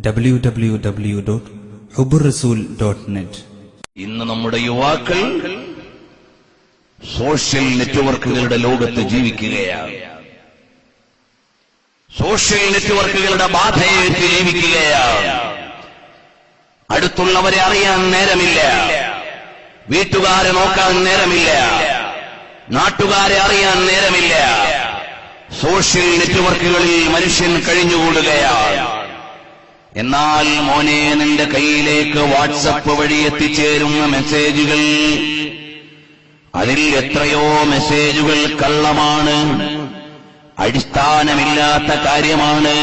W W dot Huburasool dot net ഇന്ന് നമ്മുടെ യുവാക്കൾ സോഷ്യൽ നെറ്റ്വർക്കുകളുടെ ലോകത്ത് ജീവിക്കുകയാണ്. സോഷ്യൽ നെറ്റ്വർക്കുകളുടെ ബാധയേറ്റ് ജീവിക്കുകയാണ്. അടുത്തുള്ളവരെ അറിയാൻ നേരമില്ല. വീട്ടുകാരെ നോക്കാൻ നേരമില്ല. നാട്ടുകാരെ അറിയാൻ നേരമില്ല. സോഷ്യൽ നെറ്റ്വർക്കുകളിൽ മനുഷ്യൻ കഴിഞ്ഞുകൂടുകയാണ്. എന്നാൽ മോനെ നിന്റെ കയ്യിലേക്ക് വാട്സപ്പ് വഴി എത്തിച്ചേരുന്ന മെസ്സേജുകൾ അതിൽ എത്രയോ മെസ്സേജുകൾ കള്ളമാണ് അടിസ്ഥാനമില്ലാത്ത കാര്യമാണ്.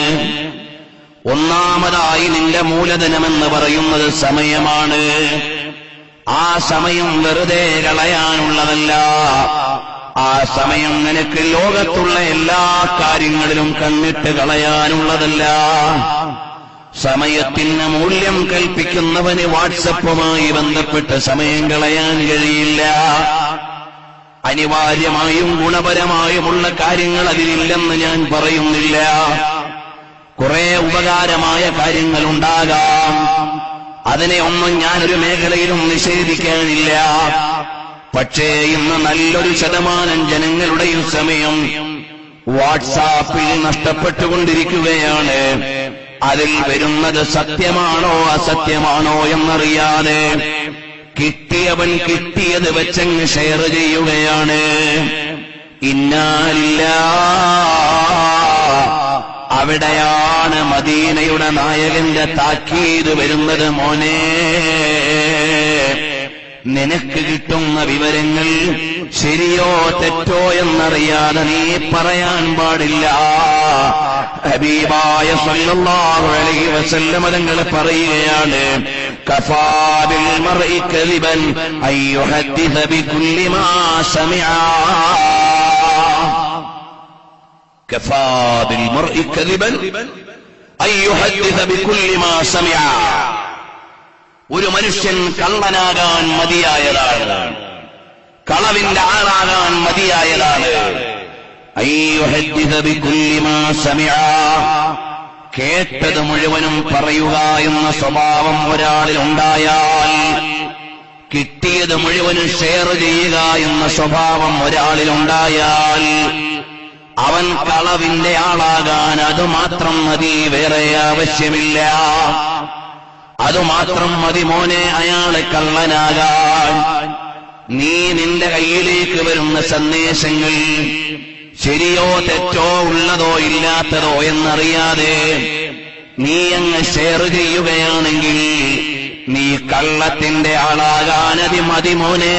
ഒന്നാമതായി നിന്റെ മൂലധനമെന്ന് പറയുന്നത് സമയമാണ്. ആ സമയം വെറുതെ കളയാനുള്ളതല്ല. ആ സമയം നിനക്ക് ലോകത്തുള്ള എല്ലാ കാര്യങ്ങളിലും കണ്ണിട്ട് കളയാനുള്ളതല്ല. സമയത്തിന് മൂല്യം കൽപ്പിക്കുന്നവന് വാട്സപ്പുമായി ബന്ധപ്പെട്ട് സമയം കളയാൻ കഴിയില്ല. അനിവാര്യമായും ഗുണപരമായുമുള്ള കാര്യങ്ങൾ അതിലില്ലെന്ന് ഞാൻ പറയുന്നില്ല. കുറെ ഉപകാരമായ കാര്യങ്ങൾ ഉണ്ടാകാം. അതിനെ ഒന്നും ഞാനൊരു മേഖലയിലും നിഷേധിക്കാനില്ല. പക്ഷേ ഇന്ന് നല്ലൊരു ശതമാനം ജനങ്ങളുടെയും സമയം വാട്സാപ്പിൽ നഷ്ടപ്പെട്ടുകൊണ്ടിരിക്കുകയാണ്. അതിൽ വരുന്നത് സത്യമാണോ അസത്യമാണോ എന്നറിയാതെ കിട്ടിയവൻ കിട്ടിയത് വെച്ചങ്ങ് ഷെയർ ചെയ്യുകയാണ്. ഇന്നാലില്ല അവിടെയാണ് മദീനയുടെ നായകന്റെ താക്കീത് വരുന്നത് മോനെ. നിനക്ക് കിട്ടുന്ന വിവരങ്ങൾ ശരിയോ തെറ്റോ എന്നറിയാതെ നീ പറയാൻ പാടില്ല. ഹബീബായ സല്ലല്ലാഹു അലൈഹി വസല്ലമ തങ്ങൾ പറയുകയാണ് കഫാബിൽ മർഇ കദിബൻ അയ്യുഹദ്ദിസ ബികുല്ലി മാ സമിഅ. കഫാബിൽ മർഇ കദിബൻ അയ്യുഹദ്ദിസ ബികുല്ലി മാ സമിഅ. ഒരു മനുഷ്യൻ കള്ളനാകാൻ മതിയായതാണ് കളവിന്റെ ആളാകാൻ മതിയായതാണ് അയ്യുഹദ്ദിസ ബികുല്ലി മാ സമിഅ കേട്ടത് മുഴുവനും പറയുക എന്ന സ്വഭാവം ഒരാളിൽ ഉണ്ടായാൽ കിട്ടിയത് മുഴുവനും ഷെയർ ചെയ്യുക എന്ന സ്വഭാവം ഒരാളിൽ ഉണ്ടായാൽ അവൻ കളവിന്റെ ആളാകാൻ അതുമാത്രം മതി വേറെ ആവശ്യമില്ല. അതുമാത്രം മതി മോനെ അയാളെ കള്ളനാകാൻ. നീ നിന്റെ കയ്യിലേക്ക് വരുന്ന സന്ദേശങ്ങൾ ശരിയോ തെറ്റോ ഉള്ളതോ ഇല്ലാത്തതോ എന്നറിയാതെ നീ അങ്ങ് ഷെയർ ചെയ്യുകയാണെങ്കിൽ നീ കള്ളത്തിന്റെ ആളാകാനതി മതി മോനെ.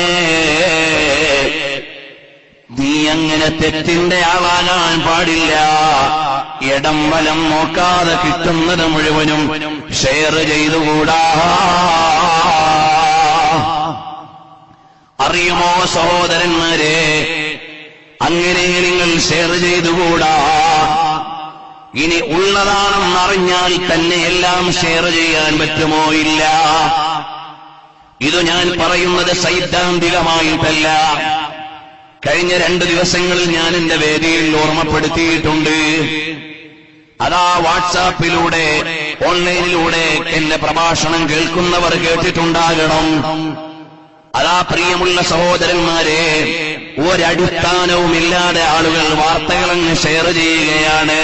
നീ അങ്ങനെ തെറ്റിന്റെ ആളാകാൻ പാടില്ല. ഇടം വലം നോക്കാതെ കിട്ടുന്നത് മുഴുവനും ഷെയർ ചെയ്തുകൂടാ. അറിയുമോ സഹോദരന്മാരെ? അങ്ങനെ നിങ്ങൾ ഷെയർ ചെയ്തുകൂടാ. ഇനി ഉള്ളതാണെന്ന് അറിഞ്ഞാൽ തന്നെ എല്ലാം ഷെയർ ചെയ്യാൻ പറ്റുമോ ഇല്ല. ഇത് ഞാൻ പറയുന്നത് സൈദ്ധാന്തികമായിട്ടല്ല. കഴിഞ്ഞ രണ്ട് ദിവസങ്ങളിൽ ഞാൻ എന്റെ വേദിയിൽ ഓർമ്മപ്പെടുത്തിയിട്ടുണ്ട്. അതാ വാട്സാപ്പിലൂടെ ഓൺലൈനിലൂടെ എന്റെ പ്രഭാഷണം കേൾക്കുന്നവർ കേട്ടിട്ടുണ്ടാകണം. അതാ പ്രിയമുള്ള സഹോദരന്മാരെ ഒരടിസ്ഥാനവുമില്ലാതെ ആളുകൾ വാർത്തകളങ്ങ് ഷെയർ ചെയ്യുകയാണ്.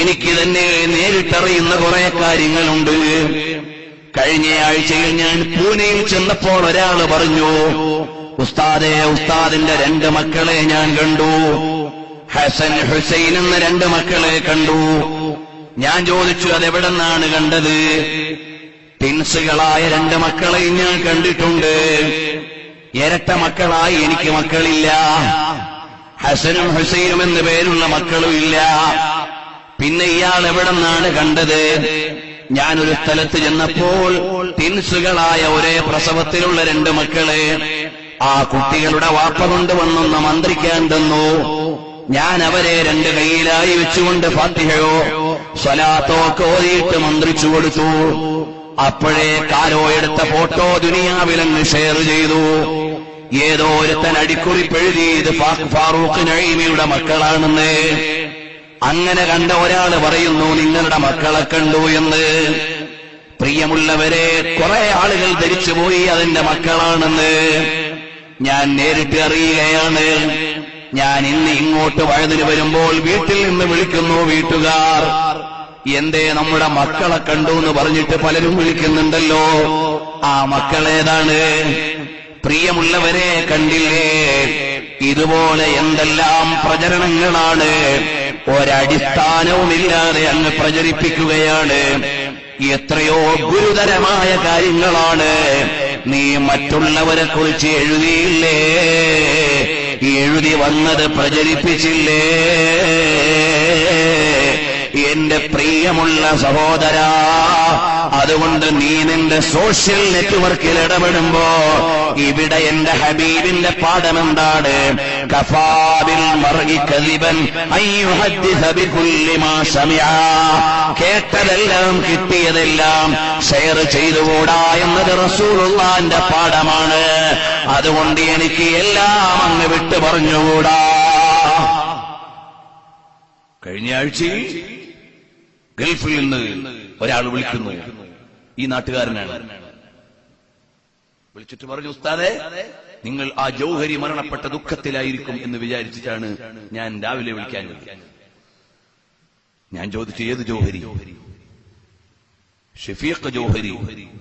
എനിക്ക് തന്നെ നേരിട്ടറിയുന്ന കുറെ കാര്യങ്ങളുണ്ട്. കഴിഞ്ഞ ആഴ്ചയിൽ ഞാൻ പൂനെയിൽ ചെന്നപ്പോൾ ഒരാൾ പറഞ്ഞു ഉസ്താദെ ഉസ്താദിന്റെ രണ്ട് മക്കളെ ഞാൻ കണ്ടു. ഹസൻ ഹുസൈൻ എന്ന രണ്ട് മക്കളെ കണ്ടു. ഞാൻ ചോദിച്ചു അതെവിടെ നിന്നാണ് കണ്ടത്? ടിൻസുകളായ രണ്ട് മക്കളെയും ഞാൻ കണ്ടിട്ടുണ്ട്. ഇരട്ട മക്കളായി എനിക്ക് മക്കളില്ല. ഹസനും ഹുസൈനും എന്ന് പേരുള്ള മക്കളും ഇല്ല. പിന്നെ ഇയാൾ എവിടെ നിന്നാണ് കണ്ടത്? ഞാനൊരു സ്ഥലത്ത് ചെന്നപ്പോൾ തിൻസുകളായ ഒരേ പ്രസവത്തിലുള്ള രണ്ട് മക്കളെ ആ കുട്ടികളുടെ വാപ്പ കൊണ്ടുവന്നൊന്ന് മന്ത്രിക്കാൻ തന്നു. ഞാൻ അവരെ രണ്ട് കൈയിലായി വെച്ചുകൊണ്ട് ഫാത്തിഹയോ സ്വലാത്തോ കോരിയിട്ട് മന്ത്രിച്ചു കൊടുത്തു. അപ്പോഴേ കാലോ എടുത്ത ഫോട്ടോ ദുനിയാവിലങ്ങ് ഷെയർ ചെയ്തു. ഏതോ ഒരുത്തൻ അടിക്കുറിപ്പെഴുതി ഇത് ഫാറൂഖ് നഴീമിയുടെ മക്കളാണെന്ന്. അങ്ങനെ കണ്ട ഒരാൾ പറയുന്നു നിങ്ങളുടെ മക്കളെ കണ്ടു എന്ന്. പ്രിയമുള്ളവരെ കുറെ ആളുകൾ ധരിച്ചുപോയി അതിന്റെ മക്കളാണെന്ന്. ഞാൻ നേരിട്ട് അറിയുകയാണ്. ഞാൻ ഇന്ന് ഇങ്ങോട്ട് വഴുതിന് വരുമ്പോൾ വീട്ടിൽ നിന്ന് വിളിക്കുന്നു വീട്ടുകാർ. എന്തേ നമ്മുടെ മക്കളെ കണ്ടു എന്ന് പറഞ്ഞിട്ട് പലരും വിളിക്കുന്നുണ്ടല്ലോ. ആ മക്കളേതാണ്? പ്രിയമുള്ളവരെ കണ്ടില്ലേ? ഇതുപോലെ എന്തെല്ലാം പ്രചരണങ്ങളാണ്. ഒരടിസ്ഥാനവുമില്ലാതെ അങ്ങ് പ്രചരിപ്പിക്കുകയാണ്. എത്രയോ ഗുരുതരമായ കാര്യങ്ങളാണ്. നീ മറ്റുള്ളവരെ കുറിച്ച് എഴുതിയില്ലേ? എഴുതി വന്നത് പ്രചരിപ്പിച്ചില്ലേ? പ്രിയമുള്ള സഹോദര അതുകൊണ്ട് നീ നിന്റെ സോഷ്യൽ നെറ്റ്വർക്കിൽ ഇടപെടുമ്പോ ഇവിടെ എന്റെ ഹബീബിന്റെ പാഠം എന്താണ് കഫാബിൽ മറകി കലിബൻ കേട്ടതെല്ലാം കിട്ടിയതെല്ലാം ഷെയർ ചെയ്തുകൂടാ എന്നത് റസൂലുള്ളാന്റെ പാഠമാണ്. അതുകൊണ്ട് എനിക്ക് എല്ലാം അങ്ങ് വിട്ടു പറഞ്ഞുകൂടാ കഴിഞ്ഞ ആഴ്ചയിൽ ഗൾഫിൽ നിന്ന് ഒരാൾ വിളിക്കുന്നു. ഈ നാട്ടുകാരനാണ്. വിളിച്ചിട്ട് പറഞ്ഞു ഉസ്താദെ നിങ്ങൾ ആ ജൗഹരി മരണപ്പെട്ട ദുഃഖത്തിലായിരിക്കും എന്ന് വിചാരിച്ചിട്ടാണ് ഞാൻ രാവിലെ വിളിക്കാൻ ഞാൻ ചോദിച്ചു ഏത് ജൗഹരി? ഷെഫീഖ് ജൗഹരി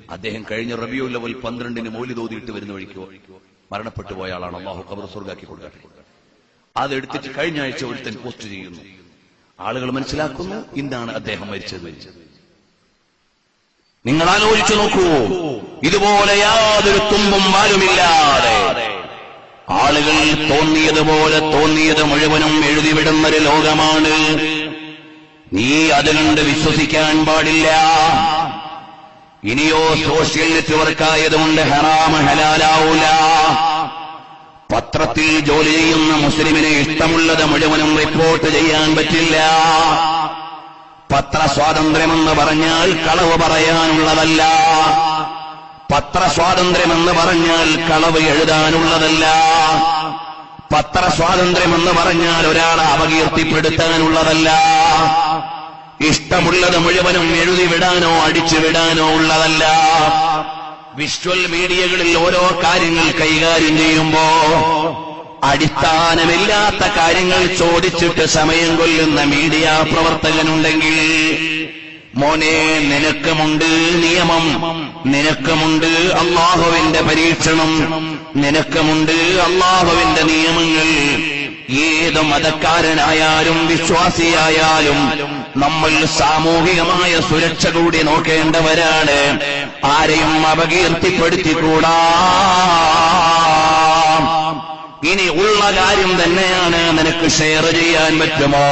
അദ്ദേഹം കഴിഞ്ഞ റബിയുൽ അവൽ പന്ത്രണ്ടിന് മൗലിതോതിയിട്ട് വരുന്ന വഴിക്കോ മരണപ്പെട്ടു പോയ ആളാണ്. അള്ളാഹു കബർ സ്വർഗാക്കി കൊടുക്കട്ടെ. അതെടുത്തിട്ട് കഴിഞ്ഞ ആഴ്ച ഒരുത്തൻ പോസ്റ്റ് ചെയ്യുന്നു. ആളുകൾ മനസ്സിലാക്കുന്നു ഇന്നാണ് അദ്ദേഹം മരിച്ചത്. നിങ്ങൾ ആലോചിച്ചു നോക്കൂ ഇതുപോലെ യാതൊരു തുമ്പും വാലുമില്ലാതെ ആളുകൾ തോന്നിയതുപോലെ തോന്നിയത് മുഴുവനും എഴുതിവിടുന്നൊരു ലോകമാണ്. നീ അത് വിശ്വസിക്കാൻ പാടില്ല. ഇനിയോ സോഷ്യൽ നെറ്റ്വർക്ക് ആയതുകൊണ്ട് ഹറാമ ഹലാലാവൂല. പത്രത്തിൽ ജോലി ചെയ്യുന്ന മുസ്ലിമിനെ ഇഷ്ടമുള്ളത് മുഴുവനും റിപ്പോർട്ട് ചെയ്യാൻ പറ്റില്ല. പത്ര പത്രസ്വാതന്ത്ര്യമെന്ന് പറഞ്ഞാൽ കളവ് പറയാനുള്ളതല്ല. പത്ര പത്രസ്വാതന്ത്ര്യമെന്ന് പറഞ്ഞാൽ കളവ് എഴുതാനുള്ളതല്ല. പത്ര പത്രസ്വാതന്ത്ര്യമെന്ന് പറഞ്ഞാൽ ഒരാളെ അപകീർത്തിപ്പെടുത്താനുള്ളതല്ല. ഇഷ്ടമുള്ളത് മുഴുവനും എഴുതി വിടാനോ അടിച്ചു വിടാനോ ഉള്ളതല്ല. വിഷ്വൽ മീഡിയകളിൽ ഓരോ കാര്യങ്ങൾ കൈകാര്യം ചെയ്യുമ്പോ അടിസ്ഥാനമില്ലാത്ത കാര്യങ്ങൾ ചോദിച്ചിട്ട് സമയം കൊല്ലുന്ന മീഡിയ പ്രവർത്തകനുണ്ടെങ്കിൽ മോനെ നിനക്കുമുണ്ട് നിയമം നിനക്കുമുണ്ട് അള്ളാഹുവിന്റെ പരീക്ഷണം നിനക്കുമുണ്ട് അള്ളാഹുവിന്റെ നിയമങ്ങൾ. ഏത് മതക്കാരനായാലും വിശ്വാസിയായാലും നമ്മൾ സാമൂഹികമായ സുരക്ഷ കൂടി നോക്കേണ്ടവരാണ്. ആരെയും അപകീർത്തിപ്പെടുത്തിക്കൂടാ. ഇനി ഉള്ള കാര്യം തന്നെയാണ് നിനക്ക് ഷെയർ ചെയ്യാൻ പറ്റുമോ?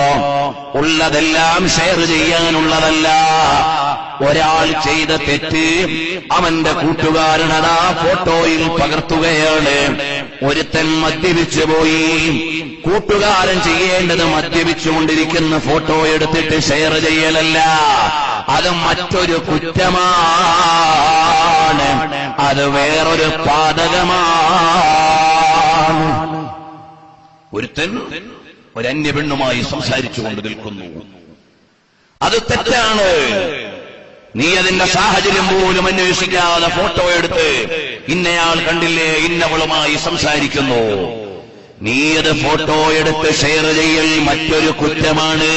ഉള്ളതെല്ലാം ഷെയർ ചെയ്യാനുള്ളതല്ല. ഒരാൾ ചെയ്ത തെറ്റ് അവന്റെ കൂട്ടുകാരനതാ ഫോട്ടോയിൽ പകർത്തുകയാണ്. ഒരുത്തൻ മദ്യപിച്ചു പോയി കൂട്ടുകാരൻ ചെയ്യേണ്ടത് മദ്യപിച്ചുകൊണ്ടിരിക്കുന്ന ഫോട്ടോ എടുത്തിട്ട് ഷെയർ ചെയ്യലല്ല. അത് മറ്റൊരു കുറ്റമാണ്. അത് വേറൊരു പാതകമാണ്. ഒരുത്തൻ ഒരന്യ പെണ്ണുമായി സംസാരിച്ചുകൊണ്ട് നിൽക്കുന്നു. അത് തെറ്റാണ്. നീ അതിന്റെ സാഹചര്യം പോലും അന്വേഷിക്കാതെ ഫോട്ടോ എടുത്ത് ഇന്നയാൾ കണ്ടില്ലേ ഇന്നവളുമായി സംസാരിക്കുന്നു. നീ അത് ഫോട്ടോ എടുത്ത് ഷെയർ ചെയ്യൽ മറ്റൊരു കുറ്റമാണ്.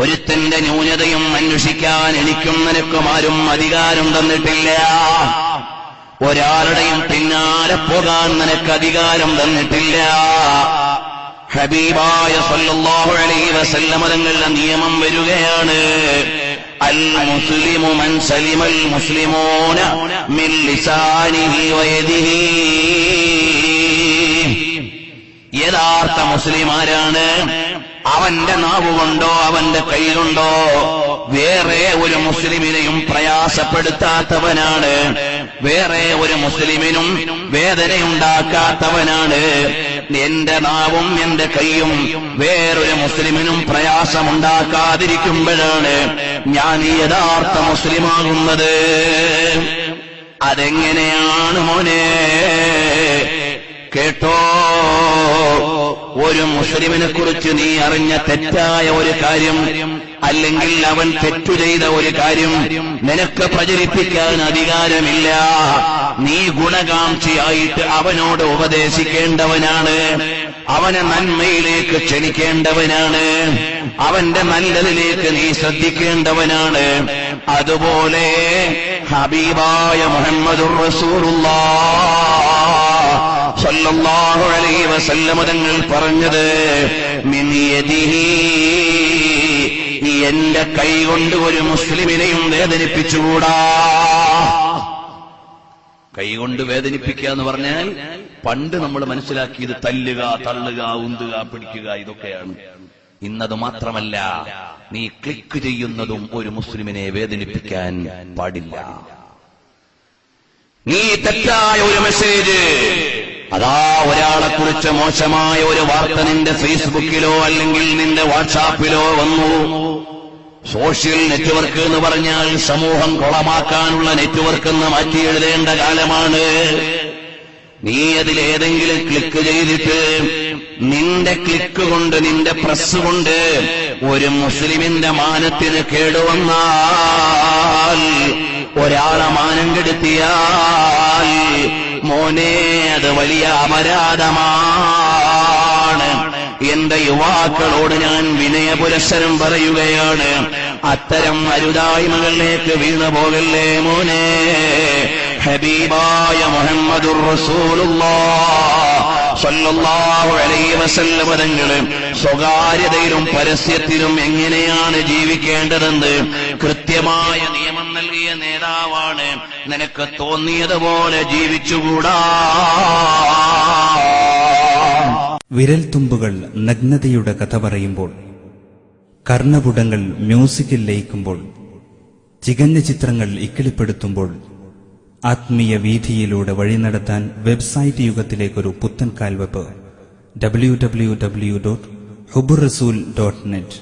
ഒരുത്തന്റെ ന്യൂനതയും അന്വേഷിക്കാൻ എനിക്കും നിനക്കും ആരും അധികാരം തന്നിട്ടില്ല. ഒരാളുടെയും പിന്നാലെ പോകാൻ നിനക്ക് അധികാരം തന്നിട്ടില്ല. ഹബീബായ സല്ലല്ലാഹു അലൈഹി വസല്ലമ തങ്ങളുടെ നിയമം വരികയാണ്. അൽ മുസ്ലിമു മൻ സലിമൽ മുസ്ലിമൂന മിൻ ലിസാനിഹി വയദിഹി യഥാർത്ഥ മുസ്ലിം ആരാണ് അവന്റെ നാവുകൊണ്ടോ അവന്റെ കയ്യിലുണ്ടോ വേറെ ഒരു മുസ്ലിമിനെയും പ്രയാസപ്പെടുത്താത്തവനാണ്. വേറെ ഒരു മുസ്ലിമിനും വേദനയുണ്ടാക്കാത്തവനാണ്. എന്റെ നാവും എന്റെ കൈയും വേറൊരു മുസ്ലിമിനും പ്രയാസമുണ്ടാക്കാതിരിക്കുമ്പോഴാണ് ഞാൻ യഥാർത്ഥ മുസ്ലിമാകുന്നത്. അതെങ്ങനെയാണ് മോനെ? കേട്ടോ ഒരു മുസ്ലിമിനെ കുറിച്ച് നീ അറിഞ്ഞ തെറ്റായ ഒരു കാര്യം അല്ലെങ്കിൽ അവൻ തെറ്റു ചെയ്ത ഒരു കാര്യം നിനക്ക് പ്രചരിപ്പിക്കാൻ അധികാരമില്ല. നീ ഗുണകാംക്ഷിയായിട്ട് അവനോട് ഉപദേശിക്കേണ്ടവനാണ്. അവനെ നന്മയിലേക്ക് ക്ഷണിക്കേണ്ടവനാണ്. അവന്റെ നല്ലതിലേക്ക് നീ ശ്രദ്ധിക്കേണ്ടവനാണ്. അതുപോലെ ഹബീബായ മുഹമ്മദുർ റസൂലുള്ളാഹ് സല്ലല്ലാഹു അലൈഹി വസല്ലമ തങ്ങൾ പറഞ്ഞത് എന്റെ കൈ കൊണ്ട് ഒരു മുസ്ലിമിനെയും വേദനിപ്പിച്ചുകൂടാ. കൈകൊണ്ട് വേദനിപ്പിക്കുക എന്ന് പറഞ്ഞാൽ പണ്ട് നമ്മൾ മനസ്സിലാക്കിയത് തല്ലുക തള്ളുക ഉന്തുക പിടിക്കുക ഇതൊക്കെയാണ്. ഇന്നത് മാത്രമല്ല നീ ക്ലിക്ക് ചെയ്യുന്നതും ഒരു മുസ്ലിമിനെ വേദനിപ്പിക്കാൻ പാടില്ല. നീ തെറ്റായ ഒരു മെസ്സേജ് അതാ ഒരാളെ കുറിച്ച് മോശമായ ഒരു വാർത്ത നിന്റെ ഫേസ്ബുക്കിലോ അല്ലെങ്കിൽ നിന്റെ വാട്സാപ്പിലോ വന്നു. സോഷ്യൽ നെറ്റ്വർക്ക് എന്ന് പറഞ്ഞാൽ സമൂഹം കുളമാക്കാനുള്ള നെറ്റ്വർക്ക് എന്ന് മാറ്റി എഴുതേണ്ട കാലമാണ്. നീ അതിലേതെങ്കിലും ക്ലിക്ക് ചെയ്തിട്ട് നിന്റെ ക്ലിക്ക് കൊണ്ട് നിന്റെ പ്രസ് കൊണ്ട് ഒരു മുസ്ലിമിന്റെ മാനത്തിന് കേടുവന്നാൽ ഒരാളെ മാനം കെടുത്തിയാൽ മോനെ അത് വലിയ അപരാധമാണ്. എന്റെ യുവാക്കളോട് ഞാൻ വിനയപുരസ്സരം പറയുകയാണ്. അത്തരം അരുതായ്മകളിലേക്ക് വീണു പോകല്ലേ മോനെ? ഹബീബായ മുഹമ്മദുർ റസൂലുള്ള സല്ലല്ലാഹു അലൈഹി വസല്ലമ തങ്ങൾ സ്വകാര്യതയിലും പരസ്യത്തിലും എങ്ങനെയാണ് ജീവിക്കേണ്ടതെന്ന് കൃത്യമായ നിയമം നേതാവാണ് നിനക്ക് തോന്നിയതുപോലെ ജീവിച്ചുകൂടാ. വിരൽത്തുമ്പുകൾ നഗ്നതയുടെ കഥ പറയുമ്പോൾ കർണപുടങ്ങൾ മ്യൂസിക്കിൽ ലയിക്കുമ്പോൾ ചികഞ്ഞ ചിത്രങ്ങൾ ഇക്കിളിപ്പെടുത്തുമ്പോൾ ആത്മീയ വീഥിയിലൂടെ വഴി നടത്താൻ വെബ്സൈറ്റ് യുഗത്തിലേക്കൊരു പുത്തൻ കാൽവെപ്പ് W W W dot Hubur Rasool dot net